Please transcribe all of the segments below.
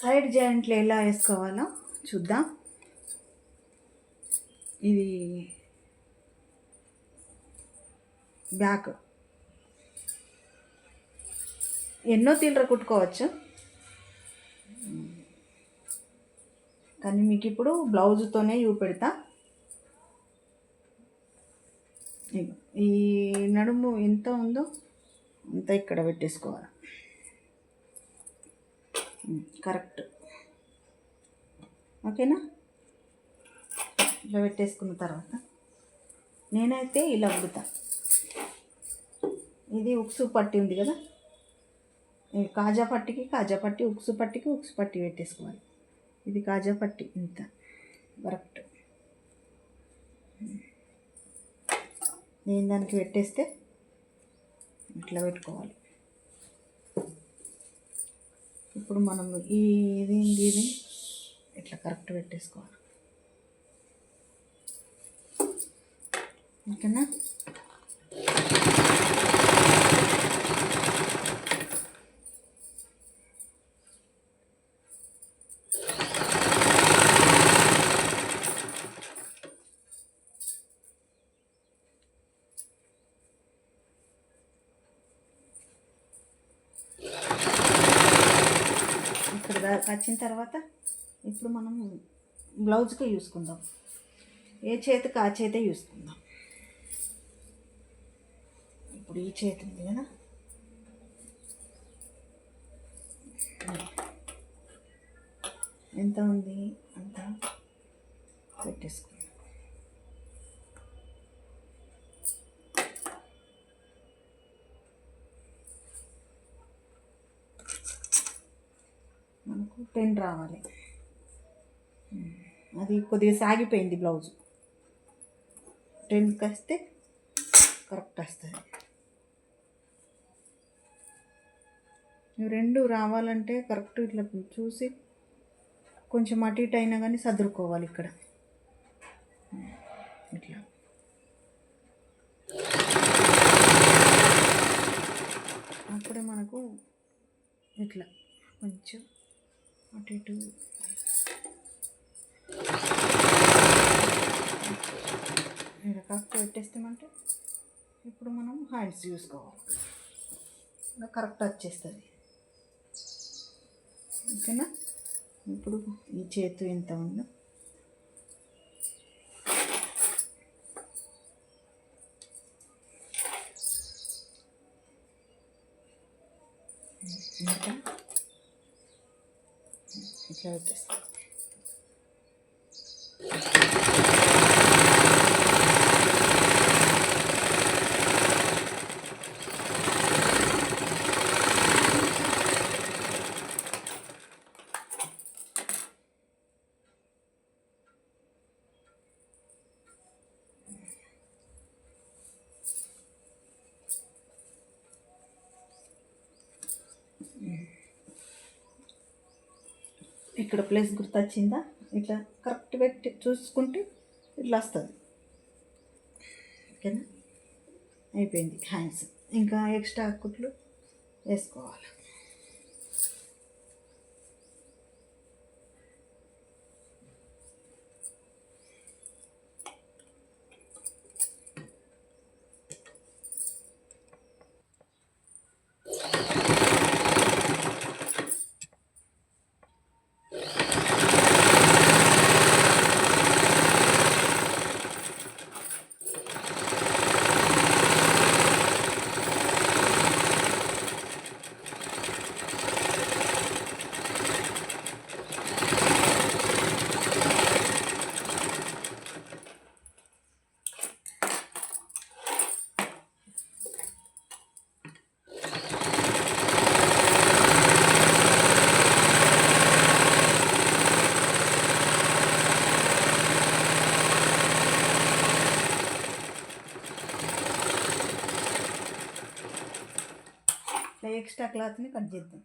Side జాయింట్లు ఎలా వేసుకోవాలో చూద్దాం. ఇది బ్యాక్. ఎన్నో తీలర కుట్టుకోవచ్చు. కానీ మీకు ఇప్పుడు బ్లౌజ్తోనే చూపెడతా. ఈ నడుము ఎంత ఉందో అంత ఇక్కడ పెట్టేసుకోవాలి. కరెక్ట్. ఓకేనా? ఇలా పెట్టేసుకున్న తర్వాత నేనైతే ఇలా ఉడుతా. ఇది ఉక్సు పట్టి ఉంది కదా? కాజా పట్టికి కాజా పట్టి ఉక్సు పట్టికి ఉక్సు పట్టి పెట్టేసుకోవాలి. ఇది కాజా పట్టి ఇంత. కరెక్ట్. నేను దానికి పెట్టేస్తే ఇట్లా పెట్టుకోవాలి. ఇప్పుడు మనం ఈ ఇది ఇది? ఇట్లా కరెక్ట్ పెట్టేసుకోవాలి. ఓకేనా ఇక్కడ దాకా వచ్చిన తర్వాత ఇప్పుడు మనం బ్లౌజ్కి చూసుకుందాం ఏ చేతికి ఆ చేతే చూసుకుందాం ఇప్పుడు ఈ చేతి ఉంది కదా? ఎంత ఉంది? అంత పెట్టేసుకో. మనకు టెన్ రావాలి. అది కొద్దిగా సాగిపోయింది బ్లౌజ్. టెన్కి వస్తే కరెక్ట్ వస్తుంది ఇవి రెండు రావాలంటే కరెక్ట్ ఇట్లా చూసి కొంచెం అటు ఇటు అయినా కానీ సదురుకోవాలి ఇక్కడ. ఇట్లా. అప్పుడే మనకు ఇట్లా కొంచెం అటు ఇటు. కరెక్ట్ పెట్టేస్తామంటే ఇప్పుడు మనం హ్యాండ్స్ చూసుకోవాలి. కరెక్ట్ వచ్చేస్తుంది ఓకేనా? ఇప్పుడు ఈ చేతు ఎంత ఉందో. ఇంకా ఇట్లా పెట్టేస్తాం ఇక్కడ ప్లేస్ గుర్తొచ్చిందా? ఇట్లా కరెక్ట్ పెట్టి చూసుకుంటే ఇట్లా వస్తుంది. ఓకేనా? అయిపోయింది. హ్యాండ్స్ ఇంకా ఎక్స్ట్రా కుట్లు వేసుకోవాలి ఇట్లా ఎక్స్ట్రా క్లాత్ని కట్ చేద్దాం.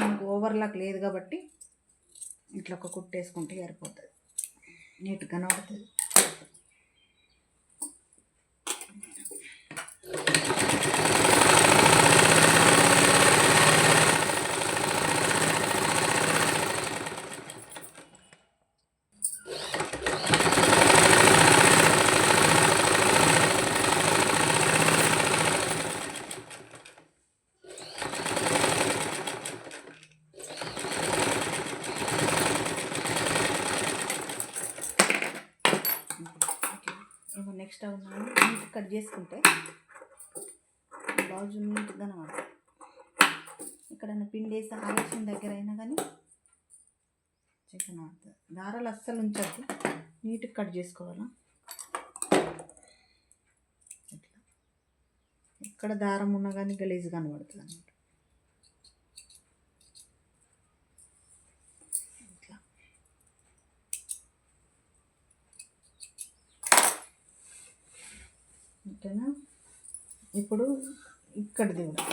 మనకు ఓవర్లాక్ లేదు కాబట్టి ఇట్లా ఒక కుట్టేసుకుంటే సరిపోతుంది. నీట్గా కనబడుతుంది ఎక్స్ట్రా ఉన్నాను నీట్ కట్ చేసుకుంటే బ్లౌజ్ నీట్గా అనమాట ఎక్కడైనా పిండి వేసి ఆవేశం దగ్గర అయినా కానీ చికెన్ అవుతుంది దారాలు అస్సలు ఉంచద్దు. నీట్గా కట్ చేసుకోవాలా? ఇట్లా ఎక్కడ దారం ఉన్నా కానీ గలీజ్ కనబడుతుంది అన్నమాట. ఇట్లా ఓకేనా? ఇప్పుడు ఇక్కడిది కూడా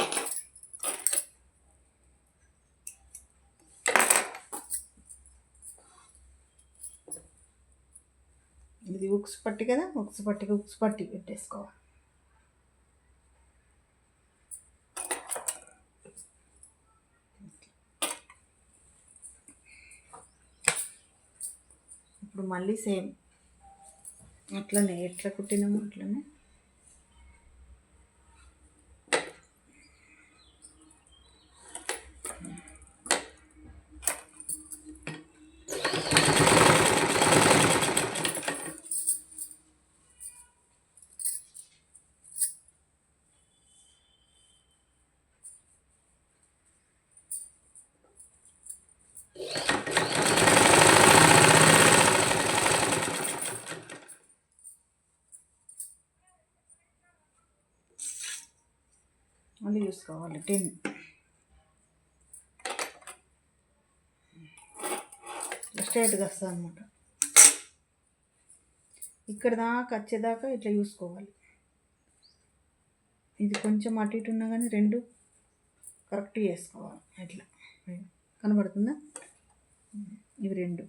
ఇది ఉక్స్ పట్టి కదా ఉక్స్ పట్టికి ఉక్స్ పట్టి పెట్టేసుకోవాలి. ఇప్పుడు మళ్ళీ సేమ్. అట్లనే ఎట్లా కుట్టినాము అట్లనే. తీసుకోవాలి చూసుకోవాలి టెన్ స్ట్రైట్గా వస్తుంది అనమాట ఇక్కడ దాకా వచ్చేదాకా ఇట్లా చూసుకోవాలి. ఇది కొంచెం అటు ఇటు ఉన్నా కానీ రెండు కరెక్ట్ చేసుకోవాలి. ఇట్లా కనబడుతుందా? ఇవి రెండు.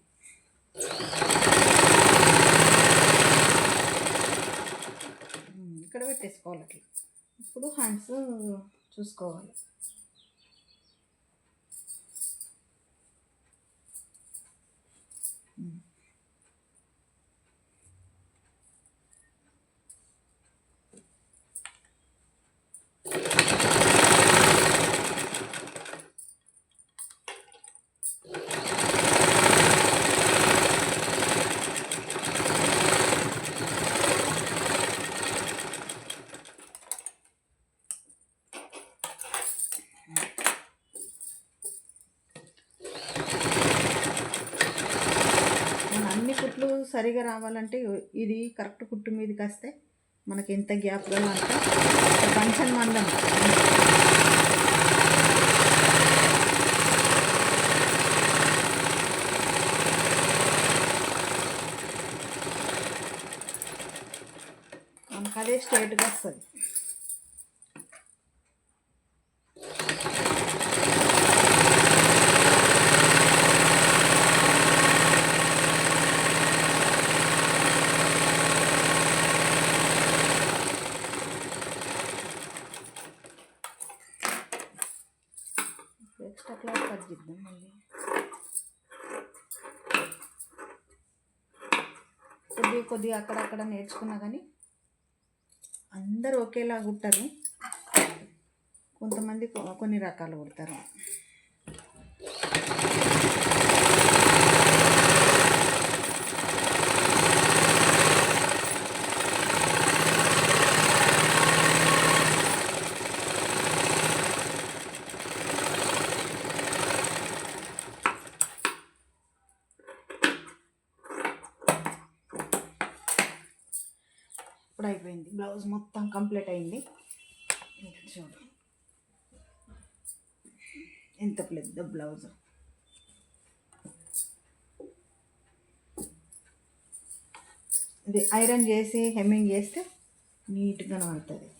ఇక్కడ పెట్టేసుకోవాలి అట్లా. ఇప్పుడు హ్యాండ్స్ చూసుకోవాలి మన అన్ని కుట్లు సరిగా రావాలంటే ఇది కరెక్ట్ కుట్టు మీదకి వస్తే మనకి ఎంత గ్యాప్ కావాలంటే ఫంక్షన్ మందం. మనకు అదే స్ట్రైట్గా వస్తుంది. ఎక్స్ట్రా క్లాత్ కట్ చేద్దాం మళ్ళీ. కొద్దిగా కొద్దిగా అక్కడక్కడ నేర్చుకున్నా కానీ అందరూ ఒకేలా కుట్టరు. కొంతమంది కొ- కొన్ని రకాలు కుడతారు. ఇప్పుడు అయిపోయింది బ్లౌజ్ మొత్తం కంప్లీట్ అయింది. చూడు. ఎంత పెద్ద బ్లౌజ్. ఇది ఐరన్ చేసి హెమ్మింగ్ చేస్తే నీట్గా పడుతుంది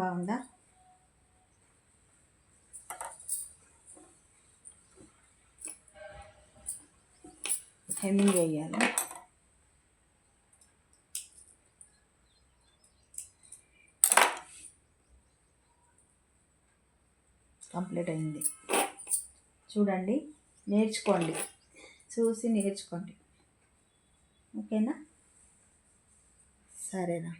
బాగుందా? హెమ్మింగ్ వేయాలి. కంప్లీట్ అయింది. చూడండి నేర్చుకోండి. చూసి నేర్చుకోండి. ఓకేనా? సరేనా?